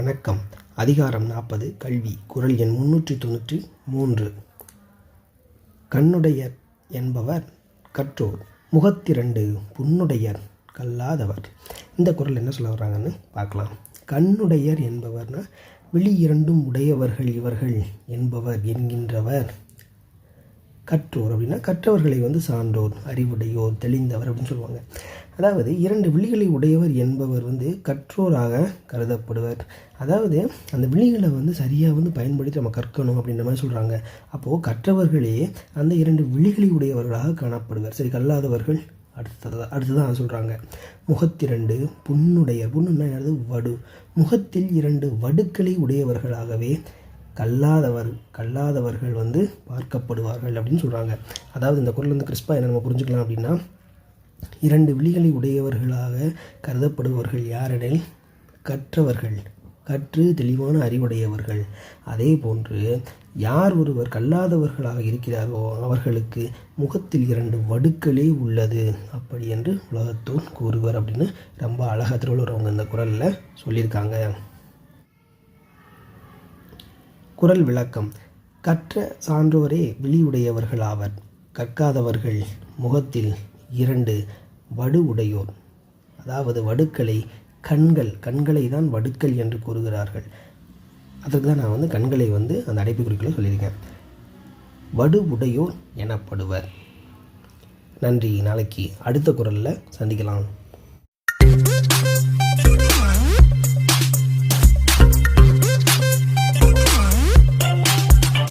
வணக்கம். அதிகாரம் நாற்பது கல்வி. குரல் எண் முன்னூற்றி தொண்ணூற்றி மூன்று. கண்ணுடையர் என்பவர் கற்றோர். முகத்திரண்டு புண்ணுடையர் கல்லாதவர். இந்த குரல் என்ன சொல்ல வர்றாங்கன்னு பார்க்கலாம். கண்ணுடையர் என்பவர்னா விழி இரண்டும் உடையவர்கள் இவர்கள் என்பவர் என்கின்றவர். கற்றோர் அப்படின்னா கற்றவர்களை வந்து சான்றோர் அறிவுடையோர் தெளிந்தவர் அப்படின்னு சொல்லுவாங்க. அதாவது இரண்டு விழிகளை உடையவர் என்பவர் வந்து கற்றோராக கருதப்படுவர். அதாவது அந்த விழிகளை வந்து சரியாக வந்து பயன்படுத்தி நம்ம கற்கணும் அப்படின்ற மாதிரி சொல்கிறாங்க அப்போது கற்றவர்களே அந்த இரண்டு விழிகளை உடையவர்களாக காணப்படுவர். சரி கல்லாதவர்கள் அடுத்தது அடுத்ததான் சொல்கிறாங்க முகத்திரண்டு புண்ணுடைய புண்ணுன்னா வடு. முகத்தில் இரண்டு வடுக்களை உடையவர்களாகவே கல்லாதவர் கல்லாதவர்கள் வந்து பார்க்கப்படுவார்கள் அப்படின்னு சொல்கிறாங்க அதாவது இந்த குரல் வந்து கிறிஸ்பா என்ன நம்ம புரிஞ்சுக்கலாம் அப்படின்னா இரண்டு விழிகளை உடையவர்களாக கருதப்படுபவர்கள் யாரெனில்? கற்றவர்கள். கற்று தெளிவான அறிவுடையவர்கள். அதே போன்று யார் ஒருவர் கல்லாதவர்களாக இருக்கிறாரோ அவர்களுக்கு முகத்தில் இரண்டு வடுக்களே உள்ளது. அப்படி என்று உலகத்தோன் கூறுவர் அப்படின்னு ரொம்ப அழகாக திருவள்ளுவர் அவங்க இந்த குரலில் சொல்லியிருக்காங்க. குரல் விளக்கம். கற்ற சான்றோரே விழியுடையவர்களாவர். கற்காதவர்கள் முகத்தில் இரண்டு வடு உடையோர். அதாவது வடுக்களை கண்கள் கண்களை தான் வடுக்கள் என்று கூறுகிறார்கள். அதற்கு தான் நான் வந்து கண்களை வந்து அந்த அடைப்புக்குறிக்குள்ள சொல்லியிருக்கேன். வடு உடையோர் எனப்படுவர். நன்றி. நாளைக்கு அடுத்த குரலில் சந்திக்கலாம்.